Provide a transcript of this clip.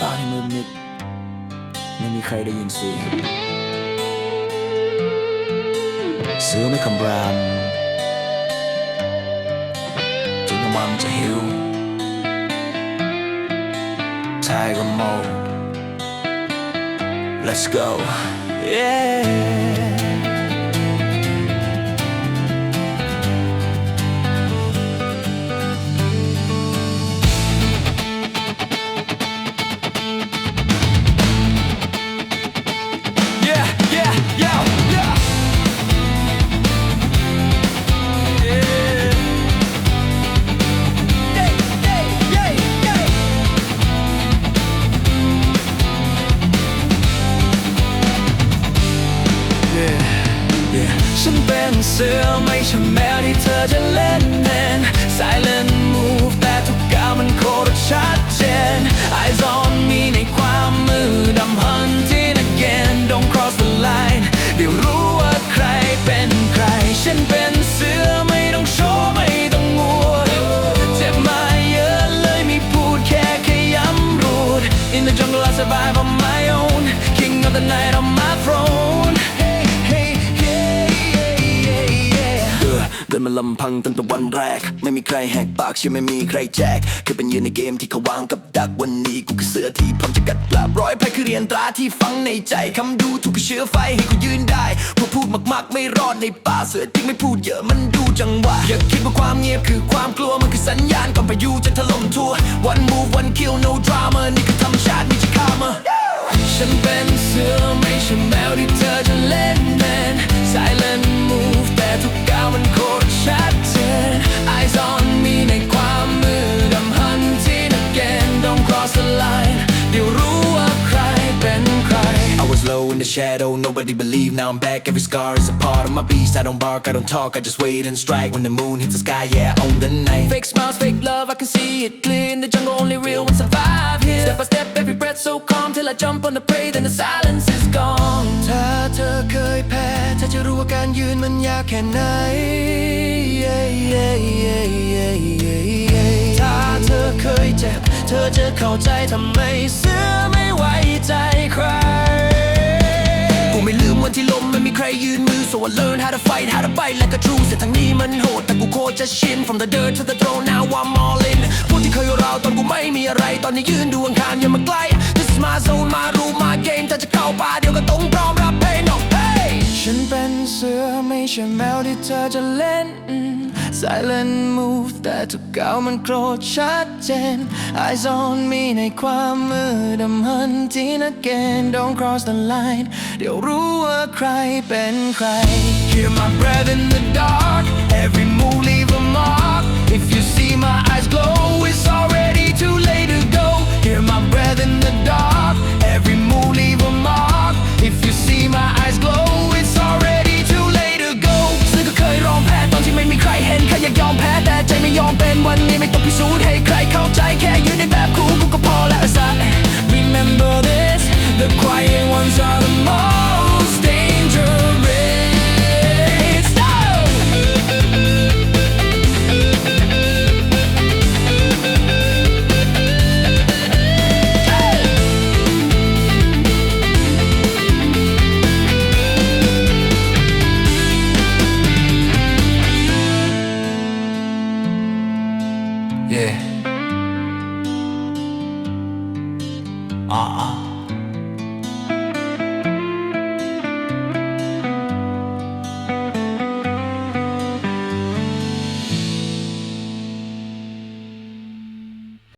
ป่าที่มืดมิดไม่มีใครได้ยินเสียงเสือไม่คำรามจนกำลังจะหิวทายก็มอง Let's go Yeah ฉันเป็นเสือไม่ใช่แมวที่เธอจะเล่นเล่น Silent move แต่ทุกก้าวมันโคตรชัดเจน Eyes on me ในความมืดำ hunting again Don't cross the line เดี๋ยวรู้ว่าใครเป็นใคร ฉันเป็นเสือไม่ต้องโชว์ไม่ต้องงวดเจ็บมาเยอะเลยไม่พูดแค่ขย้ำรูด In the jungle I survive on my own King of the night on my throne เออเดินมาลำพังตั้งแต่วันแรก ไม่มีใครแหกปากเชื่อไม่มีใครแจกเคยเป็นยืนในเกมที่เขาวางกับดักวันนี้กูคือเสือที่พร้อมจะกัดกลับร้อยแพ้คือเรียนตราที่ฝังในใจคำดูถูกเชื้อไฟให้กูยืนได้เพราะพูดมากๆ ไม่รอดในป่าเสือจริงไม่พูดเยอะมันดูจังหวะอย่าคิดว่าความเงียบคือความกลัวมันคือสัญญาณก่อนพายุจะถล่มทั่ว one move one kill no drama นี่คือธรรมชาติมีจะข้ามาฉันเป็นเสือ shadow nobody believed now I'm back every scar is a part of my beast I don't bark I don't talk I just wait and strike when the moon hits the sky yeah on the night Fake smiles fake love I can see it clear in the jungle only real ones survive here Step by step every breath so calm till I jump on the prey then the silence is gone ถ้าเธอเคยแพ้เธอจะรู้ว่าการยืนมันยากแค่ไหน Yeah, yeah, yeah, yeah, yeah, yeah ถ้าเธอเคยเจ็บ เธอจะเข้าใจทำไมเสือไม่ไว้ใจใคร กูไม่ลืม วันที่ลมไม่มีใครยืนมือ so I learn how to fight how to bite like a true เส้นทางนี้มันโหดแต่กูโคตรจะชิน from the dirt to the throne now I'm all in พวกที่เคยเราตอนกูไม่มีอะไร ตอนนี้ยืนดูอังคารอย่ามาใกล้ this is my zone มา rule my game ถ้าจะเข้าป่าเดียวก็ต้องพร้อมรับเพน no hey ฉันเป็นเสือไม่ใช่แมวที่เธอจะเล่น silent move แต่ทุกก้าวมันโกรธชัดเจน eyes on me ในความมืด I'm hunting again don't cross the line เดี๋ยวรู้ว่าใครเป็นใคร Hear my breath in the dark every ยอมเป็นวันนี้ไม่ต้องพิสูจน์ให้ใครเข้าใจแค่อยู่ในแบบ